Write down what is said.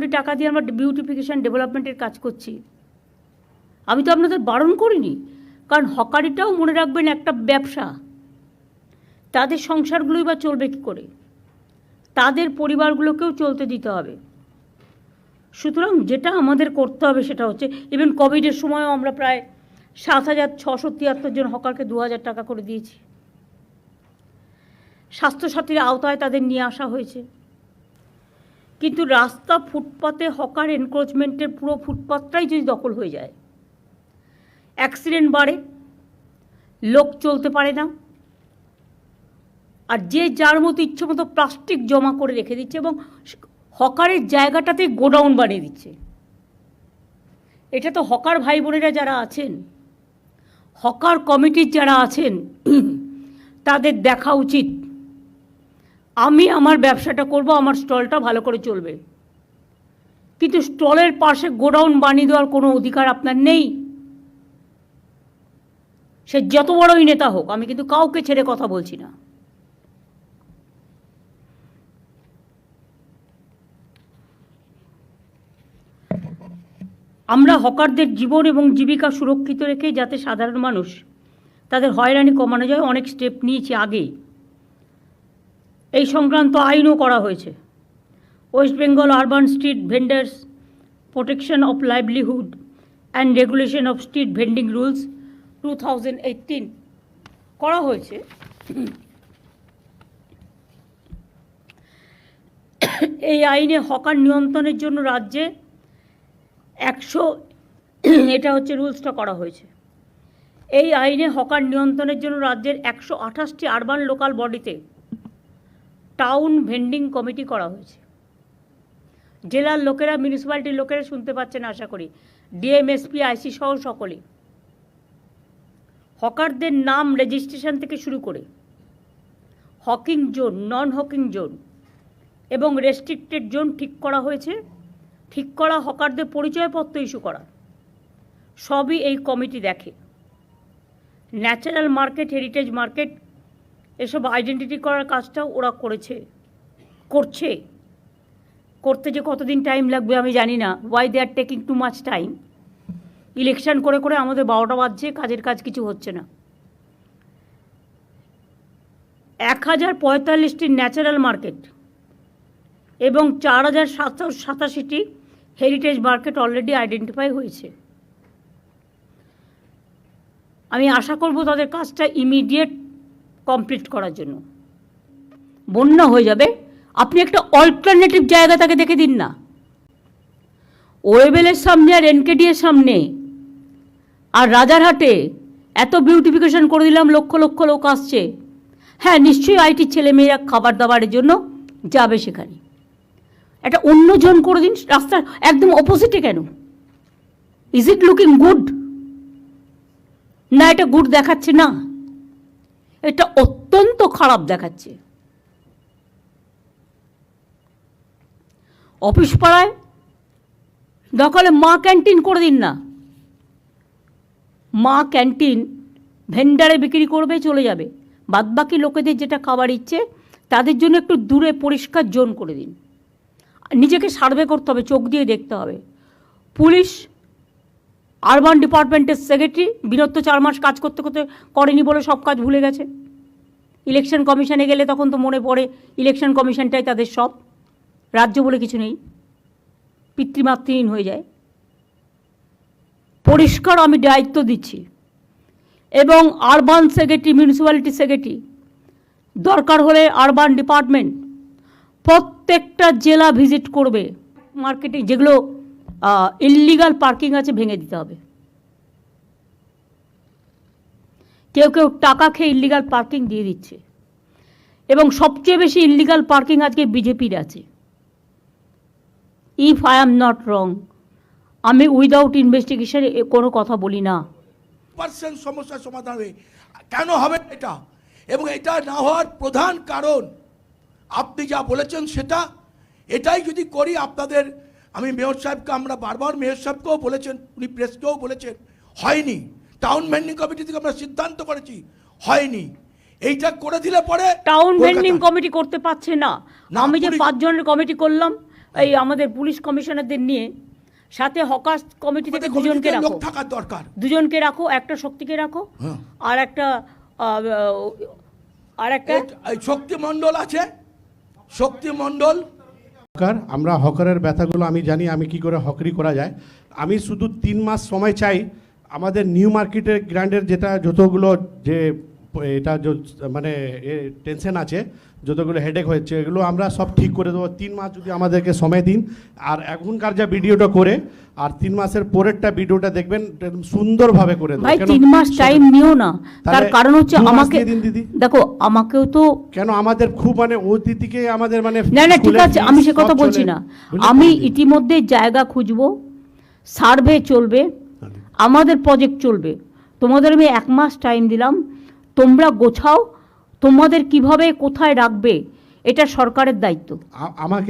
কোটি টাকা দিয়ে আমরা বিউটিফিকেশান ডেভেলপমেন্টের কাজ করছি। আমি তো আপনাদের বারণ করিনি, কারণ হকারিটাও মনে রাখবেন একটা ব্যবসা। তাদের সংসারগুলোই বা চলবে কী করে? তাদের পরিবারগুলোকেও চলতে দিতে হবে। সুতরাং যেটা আমাদের করতে হবে সেটা হচ্ছে ইভেন কোভিডের সময়ও আমরা প্রায় সাত হাজার ছশো তিয়াত্তর জন হকারকে দু হাজার টাকা করে দিয়েছি। স্বাস্থ্যসাথীর আওতায় তাদের নিয়ে আসা হয়েছে। কিন্তু রাস্তা ফুটপাতে হকার এনক্রোচমেন্টের পুরো ফুটপাতটাই যদি দখল হয়ে যায়। অ্যাক্সিডেন্ট বাড়ে, লোক চলতে পারে না, আর যে যার মতো ইচ্ছে মতো প্লাস্টিক জমা করে রেখে দিচ্ছে এবং হকারের জায়গাটাতে গোডাউন বানিয়ে দিচ্ছে। এটা তো হকার ভাই বোনেরা যারা আছেন, হকার কমিটির যারা আছেন, তাদের দেখা উচিত। আমি আমার ব্যবসাটা করব, আমার স্টলটা ভালো করে চলবে। কিন্তু স্টলের পাশে গোডাউন বানিয়ে দেওয়ার কোনো অধিকার আপনার নেই। সে যত বড়ই নেতা হোক, আমি কিন্তু কাউকে ছেড়ে কথা বলছি না। আমরা হকারদের জীবন এবং জীবিকা সুরক্ষিত রেখে যাতে সাধারণ মানুষ তাদের হয়রানি কমানো যায়, অনেক স্টেপ নিয়েছি আগেই এই সংক্রান্ত আইনও করা হয়েছে। West Bengal urban street vendors protection of livelihood and regulation of street vending rules two করা হয়েছে। এই আইনে হকার নিয়ন্ত্রণের জন্য রাজ্যে একশো, এটা হচ্ছে রুলসটা করা হয়েছে। এই আইনে হকার নিয়ন্ত্রণের জন্য রাজ্যের একশো আঠাশটি আরবান লোকাল বডিতে টাউন ভেন্ডিং কমিটি করা হয়েছে। জেলার লোকেরা মিউনিসিপ্যালিটির লোকেরা শুনতে পাচ্ছেন আশা করি। ডিএমএসপি আইসি সহ সকলে। হকারদের নাম রেজিস্ট্রেশন থেকে শুরু করে। Hawking zone non hawking zone এবং রেস্ট্রিক্টেড জোন ঠিক করা হয়েছে। ঠিক করা হকারদের পরিচয়পত্র ইস্যু করা। সবই এই কমিটি দেখে। ন্যাচারাল মার্কেট হেরিটেজ মার্কেট এসব আইডেন্টিটি করার কাজটাও ওরা করেছে, করছে। করতে যে কতদিন টাইম লাগবে আমি জানি না। Why they are taking too much time election করে করে আমাদের বারোটা বাজছে, কাজের কাজ কিছু হচ্ছে না। এক হাজার পঁয়তাল্লিশটি ন্যাচারাল মার্কেট এবং চার হাজার সাতশো সাতাশিটি হেরিটেজ মার্কেট অলরেডি আইডেন্টিফাই হয়েছে। আমি আশা করব তাদের কাজটা ইমিডিয়েট কমপ্লিট করার জন্য। বন্যা হয়ে যাবে। আপনি একটা অল্টারনেটিভ জায়গা তাকে দেখে দিন না। ওয়েবেলের সামনে আর এনকেডি এর সামনে আর রাজারহাটে এত বিউটিফিকেশন করে দিলাম, লক্ষ লক্ষ লোক আসছে। হ্যাঁ নিশ্চয়ই আইটির ছেলেমেয়েরা খাবার দাবারের জন্য যাবে সেখানে। একটা অন্য জন করে দিন, রাস্তার একদম অপোজিটে কেন? ইজ ইট লুকিং গুড না, এটা গুড দেখাচ্ছে না। এটা অত্যন্ত খারাপ দেখাচ্ছে। অফিস পাড়ায় দখলে মা ক্যান্টিন করে দিন না। মা ক্যান্টিন ভেন্ডারে বিক্রি করবে, চলে যাবে। বাদবাকি লোকেদের যেটা খাবার ইচ্ছে, তাদের জন্য একটু দূরে পরিষ্কার জোন করে দিন। নিজেকে সার্ভে করতে হবে, চোখ দিয়ে দেখতে হবে। পুলিশ আরবান ডিপার্টমেন্টের সেক্রেটারি বিরত চার মাস কাজ করতে করতে করেনি বলে সব কাজ ভুলে গেছে। ইলেকশন কমিশনে গেলে তখন তো মনে পড়ে, ইলেকশন কমিশনটাই তাদের সব। রাজ্য বলে কিছু নেই। পিতৃমাতৃহীন হয়ে যায়। পরিষ্কার আমি দায়িত্ব দিচ্ছি। এবং আরবান সেক্রেটারি, মিউনিসিপ্যালিটি সেক্রেটারি, দরকার হলে আরবান ডিপার্টমেন্ট প্রত্যেকটা জেলা ভিজিট করবে। মার্কেটে যেগুলো ইললিগাল পার্কিং আছে, ভেঙে দিতে হবে। কেউ কেউ টাকা খেয়ে ইল্লিগাল পার্কিং দিয়ে দিচ্ছে। এবং সবচেয়ে বেশি ইল্লিগাল পার্কিং আজকে বিজেপির আছে। If I am not wrong আমি উইদাউট ইনভেস্টিগেশন কোনো কথা বলি না। পার্সেন্ট সমস্যার সমাধান হবে। কেন হবে এটা? এবং এটা না হওয়ার প্রধান কারণ, আপনি যা বলেছেন সেটা, এটাই যদি করি আপনাদের আমি মেয়র সাহেবকে আমরা বারবার মেয়র সাহেবকেও বলেছেন উনি প্রেসকেও বলেছেন হয়নি। টাউন ভেন্ডিং কমিটি থেকে আমরা সিদ্ধান্ত করেছি হয়নি। এইটা করে দিলে পরে টাউন ভেন্ডিং কমিটি করতে পারছে না। আমি যে পাঁচজনের কমিটি করলাম এই আমাদের পুলিশ কমিশনারদের নিয়ে সাথে হকাস কমিটি থেকে দুজনকে রাখো। থাকার দরকার। দুজনকে রাখো একটা শক্তিকে রাখো হ্যাঁ। আর একটা আর একটা শক্তি মণ্ডল আছে শক্তি মণ্ডল হকার আমরা হকারের ব্যথাগুলো আমি জানি, আমি কি করে হকরি করা যায়। আমি শুধু তিন মাস সময় চাই আমাদের নিউ মার্কেটের গ্র্যান্ডের যেটা যতগুলো যে এটা মানে টেনশন আছে যতগুলো হেডেক হয়েছে এগুলো আমরা সব ঠিক করে দেবো। তিন মাস যদি আমাদেরকে সময় দিন আর এখনকার যা ভিডিওটা করে আর তিন মাসের পরেরটা ভিডিওটা দেখবেন সুন্দরভাবে করে দেবো। ভাই তিন মাস টাইম নিও না। তার কারণ হচ্ছে আমাকে দিদি। দেখো আমাকেও তো কেন? আমাদের খুব মানে অতিথিকে আমাদের মানে না না ঠিক আছে আমি সে কথা বলছি না। আমি? ইতিমধ্যে জায়গা খুঁজবো সার্ভে চলবে আমাদের প্রজেক্ট চলবে। তোমাদের আমি এক মাস টাইম দিলাম তোমরা গোছাও তোমাদের কীভাবে কোথায় রাখবে এটা সরকারের দায়িত্ব। আমাকে